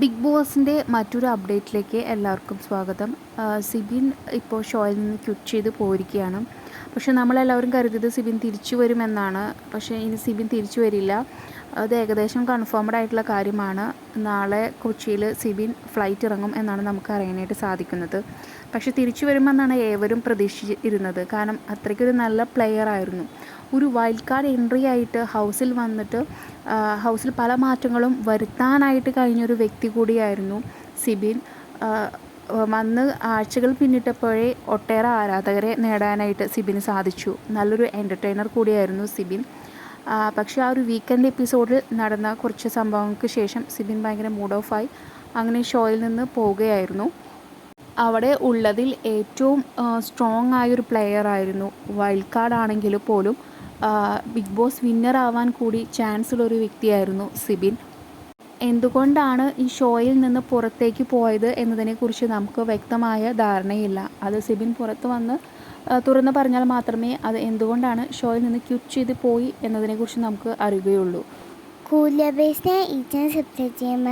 Big ബോസിന്റെ മറ്റൊരു അപ്ഡേറ്റിലേക്ക് എല്ലാവർക്കും സ്വാഗതം. സിബിൻ ഇപ്പോൾ ഷോയിൽ നിന്ന് ക്വിറ്റ് ചെയ്ത് പോയിരിക്കുകയാണ്. പക്ഷെ നമ്മളെല്ലാവരും കരുതിയത് സിബിൻ തിരിച്ചു വരുമെന്നാണ്. പക്ഷേ ഇനി സിബിൻ തിരിച്ചു വരില്ല. അത് ഏകദേശം കൺഫേംഡ് ആയിട്ടുള്ള കാര്യമാണ്. നാളെ കൊച്ചിയിൽ സിബിൻ ഫ്ലൈറ്റ് ഇറങ്ങും എന്നാണ് നമുക്ക് അറിയാനായിട്ട് സാധിക്കുന്നത്. പക്ഷെ തിരിച്ചു വരുമെന്നാണ് ഏവരും പ്രതീക്ഷിച്ചിരുന്നത്. കാരണം അത്രയ്ക്കൊരു നല്ല പ്ലെയർ ആയിരുന്നു. ഒരു വൈൽഡ് കാർഡ് എൻട്രി ആയിട്ട് ഹൗസിൽ വന്നിട്ട് ഹൗസിൽ പല മാറ്റങ്ങളും വരുത്താനായിട്ട് കഴിഞ്ഞൊരു വ്യക്തി കൂടിയായിരുന്നു സിബിൻ. വന്ന് ആഴ്ചകൾ പിന്നിട്ടപ്പോഴേ ഒട്ടേറെ ആരാധകരെ നേടാനായിട്ട് സിബിന് സാധിച്ചു. നല്ലൊരു എന്റർടൈനർ കൂടിയായിരുന്നു സിബിൻ. പക്ഷേ ആ ഒരു വീക്കെൻഡ് എപ്പിസോഡിൽ നടന്ന കുറച്ച് സംഭവങ്ങൾക്ക് ശേഷം സിബിൻ ഭയങ്കര മൂഡ് ഓഫായി അങ്ങനെ ഷോയിൽ നിന്ന് പോവുകയായിരുന്നു അവിടെ ഉള്ളതിൽ ഏറ്റവും സ്ട്രോങ് ആയൊരു പ്ലെയർ ആയിരുന്നു. വൈൽഡ് കാർഡ് ആണെങ്കിൽ പോലും ബിഗ് ബോസ് വിന്നർ ആവാൻ കൂടി ചാൻസ് ഉള്ള ഒരു വ്യക്തിയായിരുന്നു സിബിൻ. എന്തുകൊണ്ടാണ് ഈ ഷോയിൽ നിന്ന് പുറത്തേക്ക് പോയത് എന്നതിനെക്കുറിച്ച് നമുക്ക് വ്യക്തമായ ധാരണയില്ല. അത് സിബിൻ പുറത്ത് വന്ന് തുറന്നു പറഞ്ഞാൽ മാത്രമേ അത് എന്തുകൊണ്ടാണ് ഷോയിൽ നിന്ന് ക്വിറ്റ് ചെയ്ത് പോയി എന്നതിനെക്കുറിച്ച് നമുക്ക് അറിയുകയുള്ളൂ. കൂലബേസിനെ ഈച്ചനെ സബ്സ്ക്രൈബ്